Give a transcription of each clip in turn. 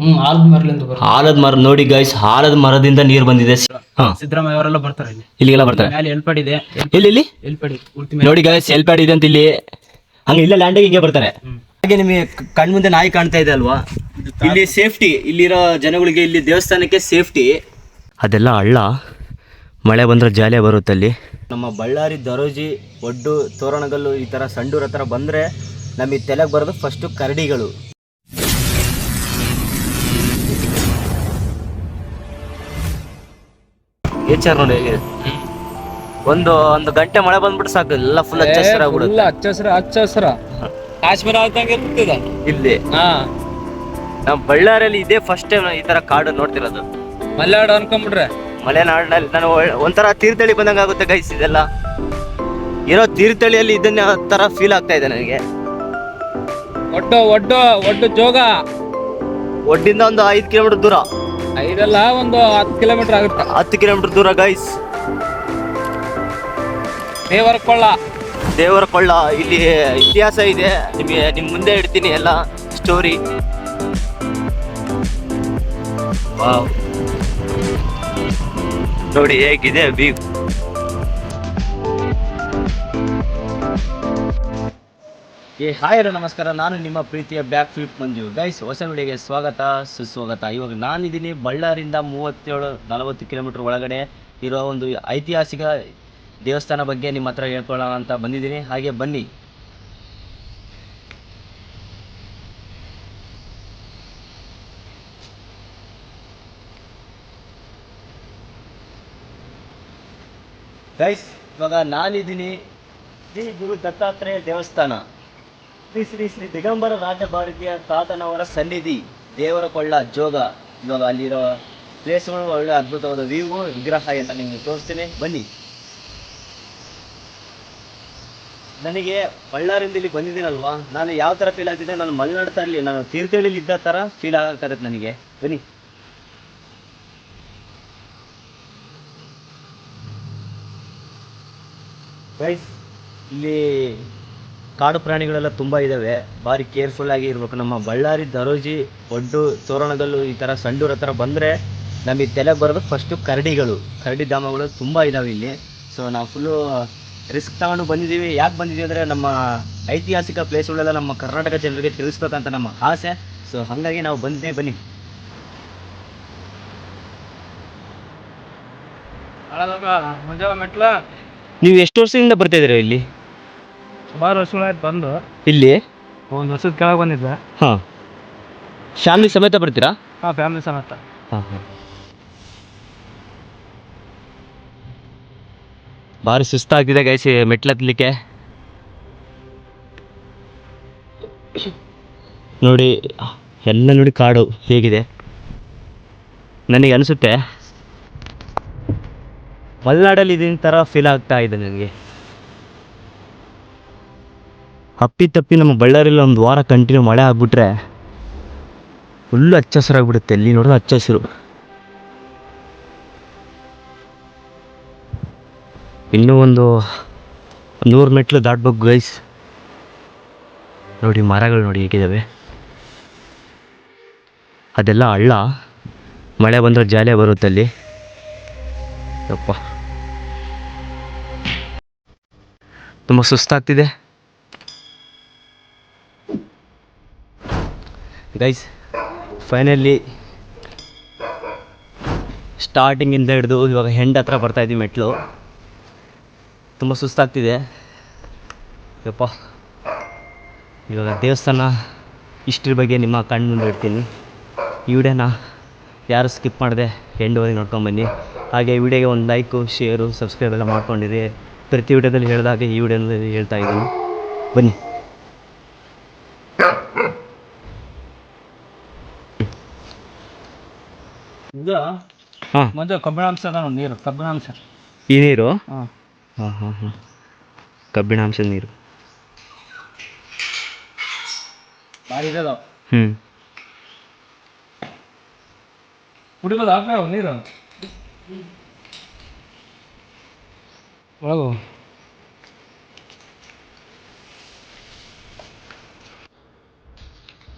ಹ್ಮ್ ಆಲದ ಮರಲಿಂದ ಆಲದ ಮರ ನೋಡಿ ಗೈಸ್ ಆಲದ ಮರದಿಂದ ನೀರು ಬಂದಿದೆ. ಹಾ. ಸಿದ್ದರಾಮಯ್ಯ ಅವರೆಲ್ಲ ಬರ್ತಾರೆ ಇಲ್ಲಿ. ಇಲ್ಲಿಗೆಲ್ಲ ಬರ್ತಾರೆ? ಎಲ್ಪಡ್ ಇದೆ. ಇಲ್ಲಿ ನೋಡಿ ಗೈಸ್ ಹೆಲ್ಪ್ ಇದೆ ಅಂತ ಇಲ್ಲಿ. ಹಂಗ ಇಲ್ಲ ಲ್ಯಾಂಡಿಗೆ ಹಿಂಗೆ ಬರ್ತಾರೆ. ಹಾಗೆ ನಿಮಗೆ ಕಣ್ ಮುಂದೆ ನಾಯಿ ಕಾಣ್ತಾ ಇದೆ ಅಲ್ವಾ? ಇಲ್ಲಿ ಸೇಫ್ಟಿ ಇಲ್ಲಿರೋ ಜನಗಳಿಗೆ ಇಲ್ಲಿ ದೇವಸ್ಥಾನಕ್ಕೆ ಸೇಫ್ಟಿ ಅದೆಲ್ಲ ಹಳ್ಳ. ಮಳೆ ಬಂದ್ರೆ ಜಾಲಿಯ ಬರುತ್ತೆ ಅಲ್ಲಿ. ನಮ್ಮ ಬಳ್ಳಾರಿ ದರೋಜಿ ಒಡ್ಡು ತೋರಣಗಲ್ಲು ಈ ಥರ ಸಂಡೂರ್ ಹತ್ರ ಬಂದರೆ ನಮಗೆ ತಲೆಗೆ ಬರೋದು ಫಸ್ಟು ಕರಡಿಗಳು. ಏಚಾರ್ ನೋಡಿ. ಒಂದು ಒಂದು ಗಂಟೆ ಮಳೆ ಬಂದ್ಬಿಟ್ಟು ಸಾಕು ಎಲ್ಲ ಫುಲ್ ಹಚ್ಚ ಹಸಿರಾಗ್ಬಿಡುತ್ತೆ ಹಚ್ಚ ಹಸ್ರ ಹಚ್ಚ ಹಸ್ರ ಕಾಶ್ಮೀರ ಆದಂಗೆ ಇರ್ತದ. ಇಲ್ಲಿ? ಹಾ. ನಮ್ಮ ಬಳ್ಳಾರಿಯಲ್ಲಿ ಇದೇ ಫಸ್ಟ್ ಟೈಮ್ ಈ ತರ ಕಾಡು ನೋಡ್ತಿರೋದು. ಮಲೆನಾಡು ಅನ್ಕೊಂಡ್ಬಿಟ್ರೆ ಮಲೆನಾಡಿನಲ್ಲಿ ನಾನು ಒಳ್- ಒಂಥರ ತೀರ್ಥಹಳ್ಳಿ ಬಂದಂಗೆ ಆಗುತ್ತೆ ಗೈಸ್ ಇದೆಲ್ಲ. ಇರೋ ತೀರ್ಥಹಳ್ಳಿಯಲ್ಲಿ ಇದನ್ನ ತರ ಫೀಲ್ ಆಗ್ತಾ ಇದೆ ನನಗೆ. ಒಡ್ಡು ಒಡ್ಡು ಒಡ್ಡು ಜೋಗ. ಒಡ್ಡಿಂದ ಒಂದು ಐದು ಕಿಲೋಮೀಟರ್ ದೂರ. ಐದಲ್ಲ ಒಂದು ಹತ್ತು ಕಿಲೋಮೀಟರ್ ಆಗುತ್ತೆ. ಹತ್ತು ಕಿಲೋಮೀಟರ್ ದೂರ ಗೈಸ್ ದೇವರ ಕೊಳ್ಳ ದೇವರ ಕೊಳ್ಳ ಇಲ್ಲಿ ಇತಿಹಾಸ ಇದೆ. ನಿಮಗೆ ನಿಮ್ಮ ಮುಂದೆ ಇಡ್ತೀನಿ ಎಲ್ಲ ಸ್ಟೋರಿ ನೋಡಿ ಹೇಗಿದೆ ವ್ಯೂ ಏ, ಹಾಯ್ ನಮಸ್ಕಾರ. ನಾನು ನಿಮ್ಮ ಪ್ರೀತಿಯ ಬ್ಯಾಕ್ ಫ್ಲಿಪ್ ಮಂಜು. ಗೈಸ್ ಹೊಸ ವಿಡಿಯೋಗೆ ಸ್ವಾಗತ, ಸುಸ್ವಾಗತ. ಇವಾಗ ನಾನಿದ್ದೀನಿ ಬಳ್ಳಾರಿಂದ ಮೂವತ್ತೇಳು, ನಲವತ್ತು ಕಿಲೋಮೀಟ್ರ್ ಒಳಗಡೆ ಇರೋ ಒಂದು ಐತಿಹಾಸಿಕ ದೇವಸ್ಥಾನ ಬಗ್ಗೆ ನಿಮ್ಮ ಹತ್ರ ಹೇಳ್ಕೊಳ್ಳೋಣ ಅಂತ ಬಂದಿದ್ದೀನಿ. ಹಾಗೆ ಬನ್ನಿ. ಗೈಸ್ ಇವಾಗ ನಾನಿದ್ದೀನಿ ಶ್ರೀ ಗುರು ದತ್ತಾತ್ರೇಯ ದೇವಸ್ಥಾನ. ಶ್ರೀ ಶ್ರೀ ಶ್ರೀ ದಿಗಂಬರ ರಾಜಭಾರತೀಯ ತಾತನವರ ಸನ್ನಿಧಿ ದೇವರ ಕೊಳ್ಳ ಜೋಗ. ಇವಾಗ ಅಲ್ಲಿರೋ ಪ್ಲೇಸ್ಗಳು ಒಳ್ಳೆ ಅದ್ಭುತವಾದ ವ್ಯೂ ವಿಗ್ರಹ ಅಂತ ನಿಮಗೆ ತೋರಿಸ್ತೀನಿ. ಬನ್ನಿ. ನನಗೆ ಬಳ್ಳಾರಿಂದ ಇಲ್ಲಿ ಬಂದಿದ್ದೀನಲ್ವಾ? ನಾನು ಯಾವ ಥರ ಫೀಲ್ ಆಗ್ತಿದ್ದೆ ನಾನು ಮಲೆನಾಡು ತರಲಿ ನಾನು ತೀರ್ಥಹಳ್ಳಿಲಿ ಇದ್ದ ಥರ ಫೀಲ್ ಆಗತ್ತೆ ನನಗೆ. ಬನ್ನಿ. ಗೈಸ್ ಇಲ್ಲಿ ಕಾಡು ಪ್ರಾಣಿಗಳೆಲ್ಲ ತುಂಬ ಇದ್ದಾವೆ ಭಾರಿ ಕೇರ್ಫುಲ್ ಆಗಿ ಇರಬೇಕು. ನಮ್ಮ ಬಳ್ಳಾರಿ ದರೋಜಿ ಒಡ್ಡು ತೋರಣಗಲ್ಲು ಈ ಥರ ಸಂಡೂರ್ ಹತ್ರ ಬಂದರೆ ನಮಗೆ ತಲೆಗೆ ಬರೋದು ಫಸ್ಟು ಕರಡಿಗಳು. ಕರಡಿ ಧಾಮಗಳು ತುಂಬ ಇದ್ದಾವೆ ಇಲ್ಲಿ. ಸೊ ನಾವು ಫುಲ್ಲು ರಿಸ್ಕ್ ತಗೊಂಡು ಬಂದಿದ್ದೀವಿ ಯಾಕೆ ಬಂದಿದ್ದೀವಿ ಅಂದರೆ ನಮ್ಮ ಐತಿಹಾಸಿಕ ಪ್ಲೇಸ್ಗಳೆಲ್ಲ ನಮ್ಮ ಕರ್ನಾಟಕ ಜನರಿಗೆ ತಿಳಿಸ್ಬೇಕಂತ ನಮ್ಮ ಆಸೆ. ಸೊ ಹಾಗಾಗಿ ನಾವು ಬಂದಿದ್ದೇವೆ ಬನ್ನಿ. ನೀವು ಎಷ್ಟು ವರ್ಷದಿಂದ ಬರ್ತಾ ಇದ್ದೀರಾ ಇಲ್ಲಿ? ಸುಮಾರು ವರ್ಷಗಳಾಯ್ತು ಬಂದು. ಇಲ್ಲಿ? ಒಂದು ವರ್ಷದ ಕೆಳಗೆ ಬಂದಿದ್ದೆ. ಹಾಂ. ಫ್ಯಾಮಿಲಿ ಸಮೇತ ಬರ್ತೀರಾ? ಹಾಂ ಫ್ಯಾಮಿಲಿ ಸಮೇತ. ಹಾಂ ಹಾಂ. ಭಾರಿ ಸುಸ್ತಾಗ್ತಿದೆ ಗೈಸಿ ಮೆಟ್ಲತ್ಲಿಕ್ಕೆ ನೋಡಿ ಎಲ್ಲ ನೋಡಿ ಕಾಡು ಹೇಗಿದೆ. ನನಗೆ ಅನಿಸುತ್ತೆ ಮಲೆನಾಡಲ್ಲಿ ಇದಿನ ಥರ ಫೀಲ್ ಆಗ್ತಾ ಇದೆ ನನಗೆ. ಅಪ್ಪಿ ತಪ್ಪಿ ನಮ್ಮ ಬಳ್ಳಾರಿಯಲ್ಲಿ ಒಂದು ವಾರ ಕಂಟಿನ್ಯೂ ಮಳೆ ಆಗಿಬಿಟ್ರೆ ಫುಲ್ಲು ಹಚ್ಚ ಹಸಿರಾಗ್ಬಿಡುತ್ತೆ ಇಲ್ಲಿ ನೋಡಿದ್ರೆ ಹಚ್ಚ ಹಸಿರು ಇನ್ನೂ ಒಂದು ನೂರು ಮೆಟ್ಲು ದಾಟ್ಬೇಕು ಗೈಸ್ ನೋಡಿ, ಮರಗಳು ನೋಡಿ ಹೇಗಿದ್ದಾವೆ ಅದೆಲ್ಲ ಹಳ್ಳ. ಮಳೆ ಬಂದರೆ ಜಾಲೆ ಬರುತ್ತೆ ಅಲ್ಲಿ. ಯಪ್ಪ. ತುಂಬ ಸುಸ್ತಾಗ್ತಿದೆ. ಗೈಸ್ ಫೈನಲಿ ಸ್ಟಾರ್ಟಿಂಗಿಂದ ಹಿಡಿದು ಇವಾಗ ಹೆಂಡ್ ಹತ್ರ ಬರ್ತಾ ಇದ್ದೀವಿ ಮೆಟ್ಲು. ತುಂಬ ಸುಸ್ತಾಗ್ತಿದೆ. ಯಪ್ಪ, ಇವಾಗ ದೇವಸ್ಥಾನ ಇಷ್ಟ್ರ ಬಗ್ಗೆ ನಿಮ್ಮ ಕಣ್ಣು ಮುಂದೆ ಇಡ್ತೀನಿ. ಈ ವಿಡಿಯೋನ ಯಾರು ಸ್ಕಿಪ್ ಮಾಡಿದೆ ಎಂಡ್ವರೆಗೆ ನೋಡ್ಕೊಂಬನ್ನಿ ಹಾಗೆ ಈ ವಿಡಿಯೋಗೆ ಒಂದು ಲೈಕು ಶೇರು ಸಬ್ಸ್ಕ್ರೈಬ್ ಎಲ್ಲ ಮಾಡ್ಕೊಂಡಿರಿ. ಪ್ರತಿ ವಿಡಿಯೋದಲ್ಲಿ ಹೇಳಿದಾಗ ಈ ವಿಡಿಯೋದಲ್ಲಿ ಹೇಳ್ತಾ ಇದ್ದೀನಿ. ಬನ್ನಿ. ಇದು ಹಾಂ. ಮುಂದೆ ಕಬ್ಬಿಣಾಂಶ ಅದ ನೋಡಿ ನೀರು ಕಬ್ಬಿಣಾಂಶ. ಈ ನೀರು? ಹಾಂ. ಹಾಂ ಹಾಂ ಹಾಂ. ಕಬ್ಬಿಣಾಂಶದ ನೀರು. ಭಾರಿ ಇದಾವ ಹ್ಞೂ ಕುಡಿಬೋದು ಹಾಕ ನೀರು? ಒಳಗು.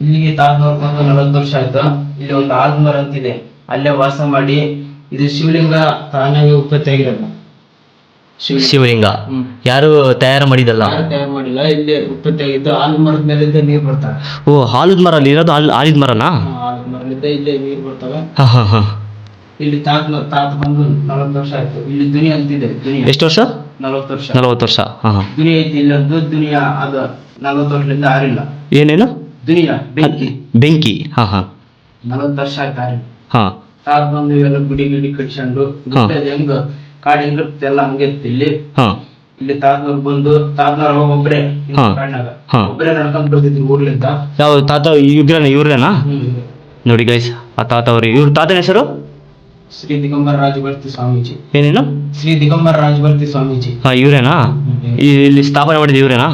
ಇಲ್ಲಿಗೆ ತಾತನವ್ರು ಬಂದು ನಲವತ್ತು ವರ್ಷ ಆಯ್ತು? ಇಲ್ಲಿ ಒಂದು ಆಲ್ಮರ್ ಅಂತಿದೆ ಅಲ್ಲೇ ವಾಸ ಮಾಡಿ ಇದು ಶಿವಲಿಂಗ ತಾನಾಗಿ ಉತ್ಪತ್ತಿ ಆಗಿರೋದು. ಶಿವಲಿಂಗ. ಯಾರು ತಯಾರು ಮಾಡಿದಲ್ಲ? ಯಾರು ತಯಾರು ಮಾಡಿಲ್ಲ ಇಲ್ಲಿ ಉತ್ಪತ್ತಿ ಆಗಿದ್ದು ಆಲ್ಮರದ ಮೇಲಿಂದ ನೀರು ಬರ್ತಾವೆ. ಓ ಹಾಲು ಮರ ಅಲ್ಲಿ ಇರೋದು ಹಾಲು ಹಾಲಿದ ಮರನಾ? ಆಲ್ಮರದಿಂದ ಇಲ್ಲೇ ನೀರು ಬರ್ತವೆ. ಹಾ ಹಾ ಹಾ. ಇಲ್ಲಿ ತಾತ ತಾತ ಬಂದು ನಲವತ್ತು ವರ್ಷ ಆಯ್ತು. ಇಲ್ಲಿ ದುನಿ ಅಂತಿದೆ ದುನಿ ಎಷ್ಟು ವರ್ಷ? ನಲವತ್ತು ವರ್ಷ. ನಲವತ್ತು ವರ್ಷ. ಹಾ ಹಾ. ದುನಿ ಐತಿ ಇಲ್ಲೊಂದು ದುನಿಯಾ ಅದು ನಲವತ್ತು ವರ್ಷದಿಂದ ಆರಿಲ್ಲ. ಏನೇನು? ದುನಿಯಾ ಬೆಂಕಿ. ಬೆಂಕಿ. ಹಾ ಹಾ. ನಲವತ್ತು ವರ್ಷ ಆಯ್ತು ಆರಿಲ್ಲ. ಹಾ. ತಾತ ಬಂದು ಇವೆಲ್ಲ ಗುಡಿ ಗಿಡಿ ಕಟ್ಸ್ಕೊಂಡು ಗುಡ್ಡದ ಹೆಂಗ ಕಾಡ್ ಹೆಂಗಿರುತ್ತೆ ಎಲ್ಲ ಹಂಗೆ ಇತ್ತು ಇಲ್ಲಿ. ಹಾ. ಇಲ್ಲಿ ತಾತನವ್ರು ಬಂದು ತಾತನವ್ರು ಅವಾಗ ಒಬ್ರೆ ಇವ್ರು ಹಾ. ಕಾಡ್ನಾಗ. ಹಾ. ಒಬ್ರೆ ನಡ್ಕೊಂಡ್ ಬರ್ತಿದ್ರು ಊರ್ಲಿಂದ. ಯಾವ ತಾತ ಇವ್ರೇನ? ಇವ್ರೇನಾ ನೋಡಿ ಗೈಸ್ ಆ ತಾತ ಅವ್ರಿ ಇವ್ರ ತಾತನ ಹೆಸರು? ಶ್ರೀ ದಿಗಂಬರ ರಾಜಭರ್ತಿ ಸ್ವಾಮೀಜಿ. ಏನೇನು? ಶ್ರೀ ದಿಗಂಬರ ರಾಜಭರ್ತಿ ಸ್ವಾಮೀಜಿ. ಹಾ ಇವ್ರೇನಾ? ಇಲ್ಲಿ ಸ್ಥಾಪನೆ ಮಾಡಿದ ಇವ್ರೇನಾ?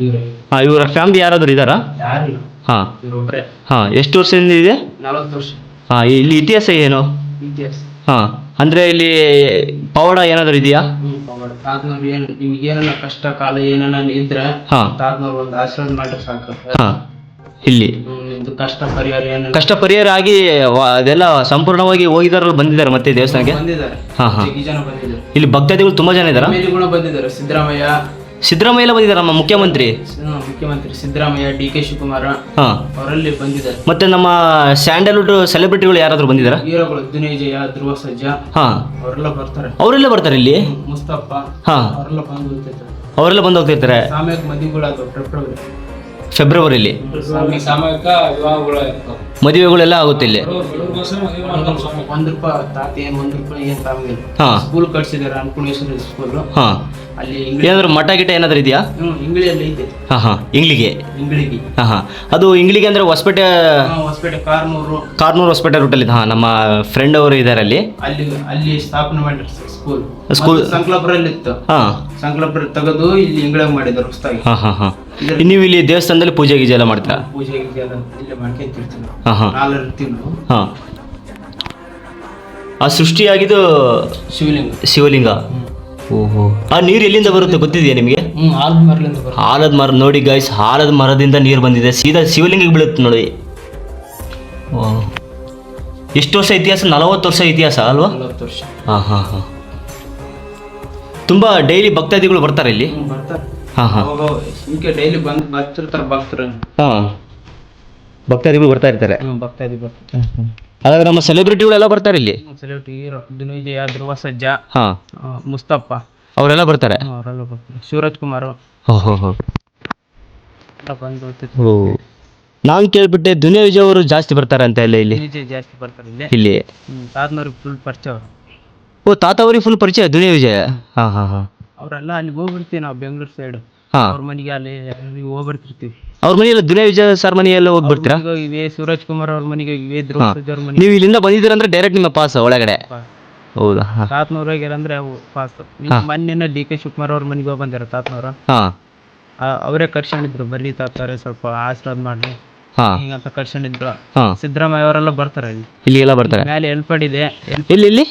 ಇವ್ರೆ. ಹಾ ಇವರ ಫ್ಯಾಮಿಲಿ ಯಾರಾದ್ರೂ ಇದಾರಾ ಯಾರಿಲ್ಲ. ಹಾ. ಇವ್ರೊಬ್ರೆ. ಹಾ ಎಷ್ಟು ವರ್ಷದಿಂದ ಇದೆ? ನಲವತ್ತು ವರ್ಷ. ಹಾ ಇಲ್ಲಿ ಇತಿಹಾಸ ಏನು? ಇತಿಹಾಸ ಹಾ ಅಂದ್ರೆ ಇಲ್ಲಿ ಪವಾಡ ಏನಾದರೂ ಇದೆಯಾ? ತಾತನವ್ರು ಏನ್ ನಿಮ್ಗೆ ಕಷ್ಟ ಕಾಲ ಏನನ್ನ ಇದ್ರೆ ಹಾ. ತಾತನವ್ರು ಒಂದು ಆಶೀರ್ವಾದ ಮಾಡ್ರೆ ಸಾಕು. ಹಾ ಇಲ್ಲಿ. ಹ್ಮ್, ನಿಮ್ದು ಕಷ್ಟ ಪರಿಹಾರ ಕಷ್ಟ ಪರಿಹಾರ ಆಗಿ ವ- ಅದೆಲ್ಲ ಸಂಪೂರ್ಣವಾಗಿ ಹೋಗಿದಾರಲ್ಲ ಬಂದಿದ್ದಾರೆ ಮತ್ತೆ ದೇವಸ್ಥಾನಕ್ಕೆ? ಬಂದಿದ್ದಾರೆ. ಹಾ ಹಾ. ಜಗ್ಗಿ ಜನ ಬಂದಿದ್ದಾರೆ. ಇಲ್ಲಿ ಭಕ್ತಾದಿಗಳು ತುಂಬಾ ಜನ ಇದ್ದಾರಾ? ಬಂದಿದ್ದಾರೆ. ಸಿದ್ದರಾಮಯ್ಯ ಸಿದ್ದರಾಮಯ್ಯ ಎಲ್ಲ ಬಂದಿದ್ದಾರೆ ನಮ್ಮ ಮುಖ್ಯಮಂತ್ರಿ? ಮುಖ್ಯಮಂತ್ರಿ ಸಿದ್ದರಾಮಯ್ಯ ಡಿ ಕೆ ಶಿವಕುಮಾರ ಹಾಂ. ಅವರಲ್ಲಿ ಬಂದಿದ್ದಾರೆ. ಮತ್ತೆ ನಮ್ಮ ಸ್ಯಾಂಡಲ್ವುಡ್ ಸೆಲೆಬ್ರಿಟಿಗಳು ಯಾರಾದ್ರೂ ಬಂದಿದ್ದಾರೆ? ಹೀರೋಗಳು ದುನಿಜಯ ಧ್ರುವ ಸಜ್ಜಾ ಹಾಂ. ಅವರೆಲ್ಲ ಬರ್ತಾರೆ. ಅವರೆಲ್ಲ ಬರ್ತಾರೆ ಇಲ್ಲಿ? ಮುಸ್ತಪ್ಪ ಮುಸ್ತಫಾ ಹಾ. ಅವರೆಲ್ಲ ಬಂದು ಹೋಗ್ತಿರ್ತಾರೆ. ಅವರೆಲ್ಲ ಬಂದು ಹೋಗ್ತಿರ್ತಾರೆ? ಮದುವೆಗಳಾದವು ಫೆಬ್ರವರಿ. ಫೆಬ್ರವರಿಲಿ? ವಿವಾಹಗಳು ಮದುವೆಗಳೆಲ್ಲ ಆಗುತ್ತೆ ಇಲ್ಲಿ? ಒಂದ್ ರೂಪಾಯಿ ತಾತ ಏನು ಒಂದು ರೂಪಾಯಿ ಏನು ತಾಮಿಲ್ಲ ಹಾ. ಸ್ಕೂಲ್ ಕಟ್ಸಿದ್ದಾರೆ ಅನ್ನಪೂರ್ಣೇಶ್ವರಿ ಸ್ಕೂಲ್ ಹಾ. ಅಲ್ಲಿ ಏನಾದ್ರು ಮಠ ಗಿಟ ಏನಾದ್ರೂ ಇದೆಯಾ? ಹ್ಮ್ ಇಂಗ್ಳಿಯಲ್ಲಿ ಐತೆ ಹಾ ಹಾ ಇಂಗ್ಲಿಗೆ? ಇಂಗ್ಳಿಗೆ ಹಾ ಹಾ. ಅದು ಇಂಗ್ಲಿಗೆ ಅಂದ್ರೆ ಹೊಸಪೇಟೆ ಹಾ, ಹೊಸಪೇಟೆ ಕಾರ್ನೂರು ಕಾರ್ನೂರು ಹೊಸಪೇಟೆ ರೂಟಲ್ಲಿ ಹಾ ನಮ್ಮ ಫ್ರೆಂಡ್ ಅವರು ಇದ್ದಾರೆ ಅಲ್ಲಿ. ಅಲ್ಲಿ ಅಲ್ಲಿ ಸ್ಥಾಪನೆ ಮಾಡಿದ್ರು ಸ್ಕೂಲ್ School- ಸಂಕ್ಲಾಪುರಲ್ಲಿ ಇತ್ತು ಹಾ. ಸಂಕ್ಲಾಪುರ ತೆಗೆದು ಇಲ್ಲಿ ಇಂಗ್ಳಾಗ ಮಾಡಿದ್ರು ಹೊಸದಾಗಿ. ಹಾ ಹಾ ಹಾ. ನೀವು ಇಲ್ಲಿ ದೇವಸ್ಥಾನದಲ್ಲಿ ಪೂಜೆ ಗೀಜೆ ಎಲ್ಲ ಮಾಡ್ತೀರಾ? ಪೂಜೆ ಗೀಜೆ ಎಲ್ಲ ಇಲ್ಲೇ ಮಾಡ್ಕೊಂತಿರ್ತೀವಿ ನಾವು ಹಾ. ಹಾ. ಆ ಸೃಷ್ಟಿಯಾಗಿದ್ದು ಶಿವಲಿಂಗ. ಶಿವಲಿಂಗ. ಓಹೋ. ಆ ನೀರು ಎಲ್ಲಿಂದ ಬರುತ್ತೆ ಗೊತ್ತಿದೆಯಾ ನಿಮಗೆ? ಹ್ಮ್ ಆಲದ ಮರ್ಲಿಂದ ಬರುತ್ತೆ. ಆಲದ ಮರ ನೋಡಿ ಗಾಯ್ಸ್ ಆಲದ ಮರದಿಂದ ನೀರು ಬಂದಿದೆ. ಸೀದಾ ಶಿವಲಿಂಗಕ್ಕೆ ಬೀಳುತ್ತೆ ನೋಡಿ. ಎಷ್ಟು ವರ್ಷ ಇತಿಹಾಸ? ನಲವತ್ತು ವರ್ಷ ಇತಿಹಾಸ ಅಲ್ವಾ? ನಲವತ್ತು ವರ್ಷ. ಹಾಂ ಹಾಂ ಹಾಂ. ತುಂಬ ಡೈಲಿ ಭಕ್ತಾದಿಗಳು ಬರ್ತಾರೆ ಇಲ್ಲಿ? ಹ್ಮ್, ಬರ್ತಾರೆ. ಹಾಂ ಹಾಂ. ಅವಾಗ ಹಿಂಗೆ ಡೈಲಿ ಬಂದು ಬರ್ತಿರ್ತಾರೆ ಭಕ್ತರು. ಹಾಂ. ಭಕ್ತಾದಿಗಳು ಬರ್ತಾ ಇರ್ತಾರೆ. ಹ್ಮ್ ಭಕ್ತಾದಿ ಬರ್ತಾರೆ. ಹಾಗಾದ್ರೆ ನಮ್ಮ ಸೆಲೆಬ್ರಿಟಿಗಳೆಲ್ಲ ಬರ್ತಾರೆ ಇಲ್ಲಿ? ಸೆಲೆಬ್ರಿಟಿ ದುನಿಜಯ ಧ್ರುವ ಸಜ್ಜಾ ಹಾ. ಆ, ಮುಸ್ತಫಾ. ಅವರೆಲ್ಲ ಬರ್ತಾರೆ? ಅವರೆಲ್ಲ ಬರ್ತಾರೆ. ಶಿವರಾಜ್ ಕುಮಾರ್. ನಾನ್ ಹೋ ಹೋ. ಎಲ್ಲ ಬಂದು ಹೋಗ್ತಿರ್ತಾರೆ. ಓ. ನಾನು ಕೇಳ್ಬಿಟ್ಟೆ ದುನಿಯಾ ವಿಜಯ್ ಅವರು ಜಾಸ್ತಿ ಬರ್ತಾರೆ ಅಂತ ಇಲ್ಲ. ಇಲ್ಲಿ ಜಾಸ್ತಿ ಬರ್ತಾರೆ ಇಲ್ಲಿ. ಇಲ್ಲಿ. ಹ್ಮ್ ತಾತನವ್ರಿಗೆ ಫುಲ್ ಪರಿಚಯ ಅವರು. ಓ ತಾತ ಅವ್ರಿಗೆ ಫುಲ್ ಪರಿಚಯ ದುನಿಯಾ ವಿಜಯ? ಹಾ ಹಾ ಹಾ. ಅವರೆಲ್ಲ ಅಲ್ಲಿ ಹೋಗ್ಬಿಡ್ತೀವಿ ನಾವು ಬೆಂಗಳೂರು ಸೈಡ್ ಹಾ. ಅವ್ರ ಮನೆಗೆ ಅಲ್ಲಿ ಹೋಗ್ಬರ್ತಿರ್ತೀವಿ ಹೋಗ್ಬಿಡ್ತಿರ್ತೀವಿ. ಅವ್ರ ಮನೆಯಲ್ಲ ದುನಿಯಾ ವಿಜಯ ಸರ್ ಮನೆಯೆಲ್ಲ ಹೋಗ್ಬಿಡ್ತೀರಾ ಸೂರಜ್ ಅವ್ರ ಮನೆಗೆ ಕುಮಾರ್ ಅವ್ರ ಮನೆಗೆ ಧ್ರುವ ಅವ್ರ ಮನೆಗೆ ನೀವು ಇಲ್ಲಿಂದ ಬಂದಿದ್ದೀರ ಅಂದ್ರೆ ಡೈರೆಕ್ಟ್ ನಿಮ್ಮ ಪಾಸ್ ಒಳಗಡೆ? ಹೌದಾ? ಸಾತ್ನೂರ ತಾತನವ್ರು ಹೋಗ್ಯಾರಂದ್ರೆ ಅವು ಪಾಸ್ ಮೊನ್ನೆ ಡಿ ಕೆ ಶಿವಕುಮಾರ್ ಅವ್ರ ಮನೆಗೆ ಹೋಗಿ ಬಂದಾರ ಆ- ಅವರೇ ಕರ್ಸ್ಕೊಂಡಿದ್ರು ಬರ್ಲಿ ತಾತಾರೆ ಸ್ವಲ್ಪ ಆಶೀರ್ವಾದ ಮಾಡ್ಲಿ. ಹಿಂಗಂತ ಕರ್ಸ್ಕೊಂಡಿದ್ರು. ಸಿದ್ದರಾಮಯ್ಯ ಅವರೆಲ್ಲ ಬರ್ತಾರೆ ಇಲ್ಲಿ. ಎಲ್ಲ ಬರ್ತಾರೆ? ಮೇಲೆ ಹೆಲ್ಪ್ ಇದೆ. ಇಲ್ಲಿ ಇಲ್ಲಿ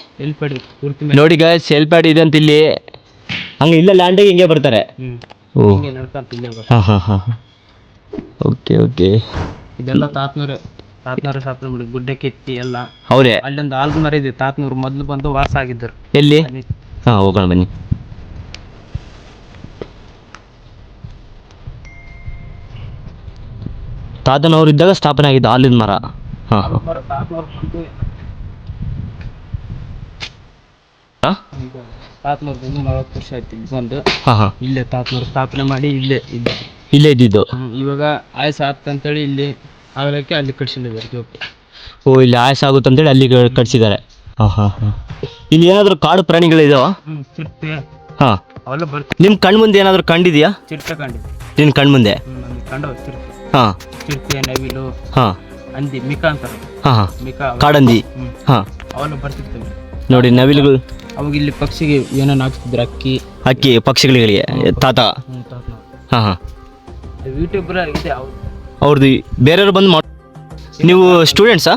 ಮೇಲೆ. ನೋಡಿ ಗಾಯ್ಸ್ ಸೆಲ್ಪ್ಯಾಡ್ ಇದೆ ಅಂತ ಇಲ್ಲಿ. ಹಂಗೆ ಇಲ್ಲ ಲ್ಯಾಂಡಿಗೆ ಹಿಂಗೆ ಬರ್ತಾರೆ. ಹ್ಮ್. ಓ. ಹಿಂಗೆ ನಡ್ಕೊಂತ ಇಲ್ಲೇ ಬರ್ತಾರೆ. ಹಾಂ ಹಾಂ ಹಾಂ. ಓಕೆ ಓಕೆ ಇದೆಲ್ಲ ತಾತ್ನೂರು ತಾತ್ನೂರು ಸಾತ್ನ ಬಿಡಿ ಗುಡ್ಡೆ ಕೆತ್ತಿ ಎಲ್ಲ. ಅವರೇ ಅಲ್ಲೊಂದು ಆಲ್ದ ಮರ ಇದೆ ತಾತ್ನೂರು ಮೊದಲು ಬಂದು ವಾಸ ಆಗಿದ್ದರು. ಎಲ್ಲಿ? ಹಾಂ ಹೋಗೋಣ ಬನ್ನಿ. ತಾತನವ್ರು ಇದ್ದಾಗ ಸ್ಥಾಪನೆ ಆಗಿದ್ದು ಆಲಿನ ಮರ. ಹಾಂ. ತಾತನೂರು ಬಂದು ಹಾಂ? ತಾತನೂರು ಬಂದು ನಲವತ್ತು ವರ್ಷ ಆಯ್ತು ಇಲ್ಲಿ ಬಂದು. ಹಾಂ ಹಾಂ. ಇಲ್ಲೇ ತಾತ್ನೂರು ಸ್ಥಾಪನೆ ಮಾಡಿ ಇಲ್ಲೇ ಇದ್ದೆ. ಇಲ್ಲೇ ಇದ್ದಿದ್ದು. ಹ್ಮ್, ಇವಾಗ ಆಯಸ ಅಂತೇಳಿ ಇಲ್ಲಿ ಆಗಲಿಕ್ಕೆ ಅಲ್ಲಿ ಕಟ್ಸಿದ್ದಾರೆ ಓ ಇಲ್ಲಿ ಆಯಸ ಆಗುತ್ತಂತೇಳಿ ಅಲ್ಲಿ ಕಟ್ಸಿದ್ದಾರೆ ಹಾಂ ಹಾಂ ಹಾಂ. ಇಲ್ಲಿ ಏನಾದರೂ ಕಾಡು ಪ್ರಾಣಿಗಳಿದಾವ ಹ್ಮ್ ಚಿರತೆ ಹಾಂ. ಅವೆಲ್ಲ ಬರ್ತೀವಿ. ನಿಮ್ಮ ಕಣ್ಮುಂದೆ ಏನಾದರೂ ಕಂಡಿದೆಯಾ? ಚಿರತೆ ಕಂಡಿದ್ದೆ. ನಿನ್ನ ಕಣ್ಮುಂದೆ ಹ್ಮ್ ನಮ್ಗೆ ಕಂಡವು ಚಿರತೆ ಹಾಂ. ಚಿರತೆ ನವಿಲು ಹಾಂ. ಮಿಕಾ ಅಂತಾರೆ ಹಾಂ ಹಾಂ. ಮಿಕಾ ಅವು- ಕಾಡಂದಿ? ಹ್ಮ್. ಹಾಂ. ಅವೆಲ್ಲ ಬರ್ತಿರ್ತವೆ ನೋಡಿ ನವಿಲುಗಳು. ಅವಾಗ ಇಲ್ಲಿ ಪಕ್ಷಿಗೆ ಏನೇನು ಹಾಕ್ತಿದ್ರೆ ಅಕ್ಕಿ. ಅಕ್ಕಿ ಪಕ್ಷಿಗಳಿಗೆ ತಾತ. ಹ್ಮ್ ಹಾಂ ಹಾಂ. ಯೂಟ್ಯೂಬ್ರ ಆಗಿದೆ ಅವ್ರು ಅವ್ರದ್ದು ಬೇರೆಯವ್ರು ಬಂದು ಮಾಡಿ ನೀವು ಸ್ಟೂಡೆಂಟ್ಸಾ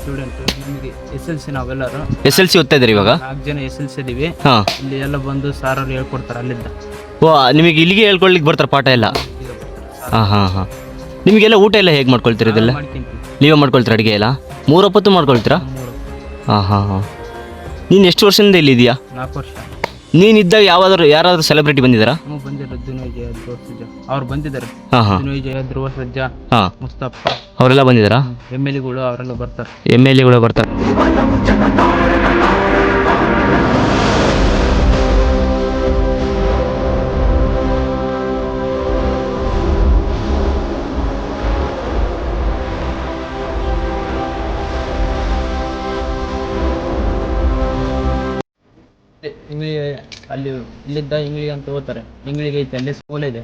ಸ್ಟೂಡೆಂಟ್ ನಮಗೆ ಎಸ್ ಎಲ್ ಸಿ ನಾವೆಲ್ಲರೂ. ಎಸ್ ಎಲ್ ಸಿ ಓದ್ತಾ ಇದ್ದೀರಿ ಇವಾಗ? ನಾಲ್ಕು ಜನ ಎಸ್ ಎಲ್ ಸಿ ಇದೀವಿ. ಹಾಂ. ಇಲ್ಲಿ ಎಲ್ಲ ಬಂದು ಸಾರ್ ಅವ್ರು ಹೇಳ್ಕೊಡ್ತಾರೆ ಅಲ್ಲಿಂದ. ಓ ನಿಮಗೆ ಇಲ್ಲಿಗೆ ಹೇಳ್ಕೊಳ್ಲಿಕ್ಕೆ ಬರ್ತಾರೆ ಪಾಠ ಎಲ್ಲ? ಹಾಂ ಹಾಂ ಹಾಂ ನಿಮಗೆಲ್ಲ ಊಟ ಎಲ್ಲ ಹೇಗೆ ಮಾಡ್ಕೊಳ್ತೀರಾ ಇದೆಲ್ಲ? ಮಾಡ್ಕೊಂತೀವಿ ನೀವೇ ಮಾಡ್ಕೊಳ್ತೀರಾ ಅಡುಗೆ ಎಲ್ಲ? ಮೂರು ಹೊತ್ತು ಮಾಡ್ಕೊಳ್ತೀರಾ ಹಾಂ ಹಾಂ ಹಾಂ. ನೀನು ಎಷ್ಟು ವರ್ಷದಿಂದ ಇಲ್ಲಿದೆಯಾ ನಾಲ್ಕು ವರ್ಷ. ನೀನಿದ್ದಾಗ ಯಾವಾದರೂ ಯಾರಾದರೂ ಸೆಲೆಬ್ರಿಟಿ ಬಂದಿದ್ದಾರಾ? ಹ್ಞೂ ಬಂದಿರೋ ಧ್ರುವ ಸರ್ಜಾ ಅವ್ರು ಬಂದಿದ್ದಾರೆ. ಹಾಂ ಹಾಂ. ಧ್ರುವ ಜಯ ಧ್ರುವ ಸರ್ಜಾ ಹಾಂ. ಮುಸ್ತಫ ಅವರೆಲ್ಲ ಬಂದಿದ್ದಾರಾ? ಎಂ ಎಲ್ ಎಗಳು ಅವರೆಲ್ಲ ಬರ್ತಾರೆ. ಎಂ ಎಲ್ ಎಗಳು ಬರ್ತಾರೆ. ಅಲ್ಲಿ ಇಲ್ಲಿದ್ದ ಇಂಗ್ಳಿಗೆ ಅಂತ ಓದ್ತಾರೆ. ಇಂಗ್ಳಿಗೆ ಐತೆ ಅಲ್ಲಿ ಸ್ಕೂಲ್ ಇದೆ.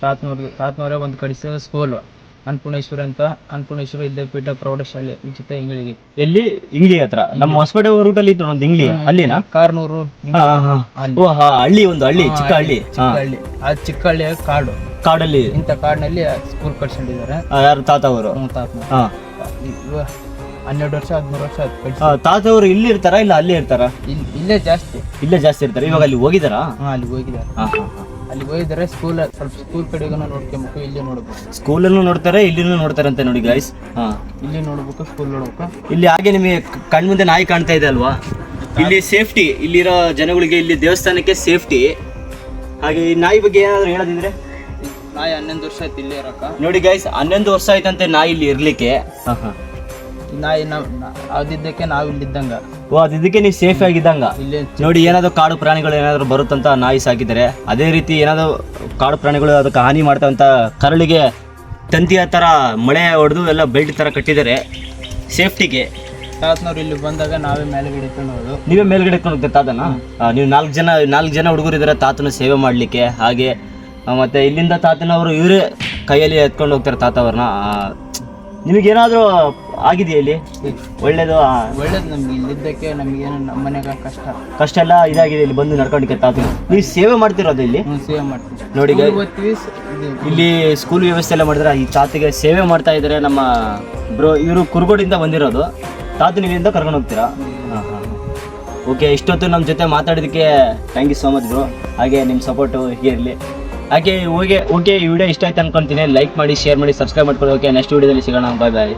ಸಾತ್ನೂರು ಸಾತ್ನೂರ ಒಂದು ಕಡಿಸಿದ ಸ್ಕೂಲು ಅನ್ನಪೂರ್ಣೇಶ್ವರಿ ಅಂತ ಅನ್ನಪೂರ್ಣೇಶ್ವರಿ ವಿದ್ಯಾಪೀಠ ಪ್ರೌಢಶಾಲೆ ಉಚಿತ ಇಂಗ್ಲಿಗೆ. ಎಲ್ಲಿ? ಇಂಗ್ಲಿ ಹತ್ರ. ನಮ್ಮ ಹೊಸಪೇಟೆ ರೂಟಲ್ಲಿ ಇತ್ತು ಒಂದು ಇಂಗ್ಲಿ. ಅಲ್ಲಿನ? ಕಾರ್ನೂರು ಅಲ್ಲಿ. ಹಳ್ಳಿ ಒಂದು ಹಳ್ಳಿ ಚಿಕ್ಕ ಹಳ್ಳಿ ಚಿಕ್ಕ ಹಳ್ಳಿ ಆ ಚಿಕ್ಕ ಹಳ್ಳಿಯ ಕಾಡು. ಕಾಡಲ್ಲಿ? ಇಂಥ ಕಾಡಿನಲ್ಲಿ ಸ್ಕೂಲ್ ಕಟ್ಸ್ಕೊಂಡಿದ್ದಾರೆ. ಆ, ಯಾರು ತಾತ ಅವರು? ಹ್ಮ್, ತಾತ್ನ ಹಾ. ಇವ ಹನ್ನೆರಡು ವರ್ಷ ಹದಿಮೂರು ವರ್ಷ ಆಯ್ತು ಕಟ್ಸಿ ತಾತ ಅವರು ಇಲ್ಲಿ ಇರ್ತಾರಾ ಇಲ್ಲ ಅಲ್ಲೇ ಇರ್ತಾರಾ? ಇಲ್ಲಿ ಇಲ್ಲೇ ಜಾಸ್ತಿ. ಇಲ್ಲೇ ಜಾಸ್ತಿ ಇರ್ತಾರೆ? ಇವಾಗ ಅಲ್ಲಿ ಹೋಗಿದಾರಾ? ಹಾಂ ಅಲ್ಲಿ ಹೋಗಿದ್ದಾರೆ ಹಾ ಹಾ ಹಾ. ಅಲ್ಲಿ ಹೋಗಿದ್ದಾರೆ ಸ್ಕೂಲ್ ಸ್ವಲ್ಪ ಸ್ಕೂಲ್ ಕಡೆಗೂ ನೋಡ್ಕೊಬೇಕು ಇಲ್ಲಿ ನೋಡ್ಬೇಕು. ಸ್ಕೂಲಲ್ಲೂ ನೋಡ್ತಾರೆ ಇಲ್ಲಿನೂ ನೋಡ್ತಾರೆ ಅಂತ ನೋಡಿ ಗೈಸ್ ಹಾ. ಇಲ್ಲಿ ನೋಡ್ಬೇಕು ಸ್ಕೂಲ್ ನೋಡ್ಬೇಕು. ಇಲ್ಲಿ ಹಾಗೆ ನಿಮಗೆ ಕ- ಕಣ್ಮುಂದೆ ನಾಯಿ ಕಾಣ್ತಾ ಇದೆ ಅಲ್ವಾ? ಇಲ್ಲಿ ಸೇಫ್ಟಿ ಇಲ್ಲಿರೋ ಜನಗಳಿಗೆ ಇಲ್ಲಿ ದೇವಸ್ಥಾನಕ್ಕೆ ಸೇಫ್ಟಿ ಹಾಗೆ ಈ ನಾಯಿ ಬಗ್ಗೆ ಏನಾದ್ರು ಹೇಳೋದಿದ್ರೆ? ನಾಯಿ ಹನ್ನೊಂದು ವರ್ಷ ಆಯ್ತು ಇಲ್ಲೇ ಇರಕ್ಕ ನೋಡಿ ಗೈಸ್ ಹನ್ನೊಂದು ವರ್ಷ ಆಯ್ತಂತೆ ನಾಯಿ ಇಲ್ಲಿ ಇರ್ಲಿಕ್ಕೆ. ಹಾ ಹಾ. ನಾಯಿ ನಾವು ಅದಿದ್ದಕ್ಕೆ ನಾವು ಇದ್ದಂಗ ಓ ನೀವು ಸೇಫ್ ಆಗಿದ್ದಂಗ. ಇಲ್ಲೇ ನೋಡಿ ಏನಾದ್ರು ಕಾಡು ಪ್ರಾಣಿಗಳು ಏನಾದ್ರು ಬರುತ್ತಂತ ನಾಯಿ ಸಾಕಿದ್ದಾರೆ ಅದೇ ರೀತಿ ಏನಾದ್ರು ಕಾಡು ಪ್ರಾಣಿಗಳು ಅದಕ್ಕೆ ಹಾನಿ ಮಾಡ್ತಾವಂತ ಕರಳಿಗೆ ತಂತಿಯ ಥರ ಮಳೆ ಹೊಡೆದು ಎಲ್ಲ ಬೆಲ್ಟ್ ಥರ ಕಟ್ಟಿದ್ದಾರೆ ಸೇಫ್ಟಿಗೆ ತಾತನವ್ರು ಇಲ್ಲಿ ಬಂದಾಗ ನಾವೇ ಮೇಲೆಗಡೆ ಇಟ್ಕೊಂಡು ನೀವೇ ಮೇಲ್ಗಡೆ ಇಟ್ಕೊಂಡು ಹೋಗ್ತೀರ ತಾತನ? ಆ, ನೀವು ನಾಲ್ಕು ಜನ ನಾಲ್ಕು ಜನ ಹುಡುಗರು ಹುಡುಗರಿದ್ದಾರೆ ತಾತನ ಸೇವೆ ಮಾಡಲಿಕ್ಕೆ ಹಾಗೆ ಆ, ಮತ್ತೆ ಇಲ್ಲಿಂದ ತಾತನವರು ಇವರೇ ಕೈಯಲ್ಲಿ ಎತ್ಕೊಂಡು ಹೋಗ್ತಾರೆ ತಾತವ್ರನ್ನ. ನಿಮಗೇನಾದರೂ ಆಗಿದೆಯಾ ಇಲ್ಲಿ? ಒಳ್ಳೇದು ಆ, ಒಳ್ಳೇದು ನಮ್ಗೆ ಇಲ್ಲಿದ್ದಕ್ಕೆ ಏನು ನಮ್ಮ ಮನೆಗೆ ಕಷ್ಟ. ಕಷ್ಟ ಎಲ್ಲ ಇದಾಗಿದೆ ಇಲ್ಲಿ ಬಂದು ನಡ್ಕೊಂಡಿಕ್ಕೆ ತಾತು ನೀವು ಸೇವೆ ಮಾಡ್ತಿರೋದು ಇಲ್ಲಿ? ಸೇವೆ ಸೇವ್ ಮಾಡ್ತೀವಿ. ನೋಡಿ ಸ- ಇದು. ಇಲ್ಲಿ ಸ್ಕೂಲ್ ವ್ಯವಸ್ಥೆ ಎಲ್ಲ ಮಾಡಿದ್ರೆ ಈ ತಾತಿಗೆ ಸೇವೆ ಮಾಡ್ತಾ ಇದ್ದಾರೆ ನಮ್ಮ ಬ್ರೋ ಇವರು ಕುರುಗೋಡಿಂದ ಬಂದಿರೋದು. ತಾತನ ಇಲ್ಲಿಂದ ಕರ್ಕೊಂಡು ಹೋಗ್ತೀರಾ? ಓಕೆ ಇಷ್ಟೊತ್ತು ನಮ್ಮ ಜೊತೆ ಮಾತಾಡೋದಕ್ಕೆ thank you so much bro ಹಾಗೆ ನಿಮ್ಮ ಸಪೋರ್ಟು ಹೀಗೆ ಇರಲಿ. ಹಾಗೆ ಹೋಗಿ ಓಕೆ ಈ ವಿಡಿಯೋ ಇಷ್ಟ ಆಯ್ತು ಅನ್ಕೊಂತೀನಿ. ಲೈಕ್ ಮಾಡಿ ಶೇರ್ ಮಾಡಿ ಸಬ್ಸ್ಕ್ರೈಬ್ ಮಾಡ್ಕೊಳ್ಳಿ ಓಕೆ ನೆಕ್ಸ್ಟ್ ವಿಡಿಯೋದಲ್ಲಿ ಸಿಗೋಣ. ಬಾಯ್ ಬಾಯ್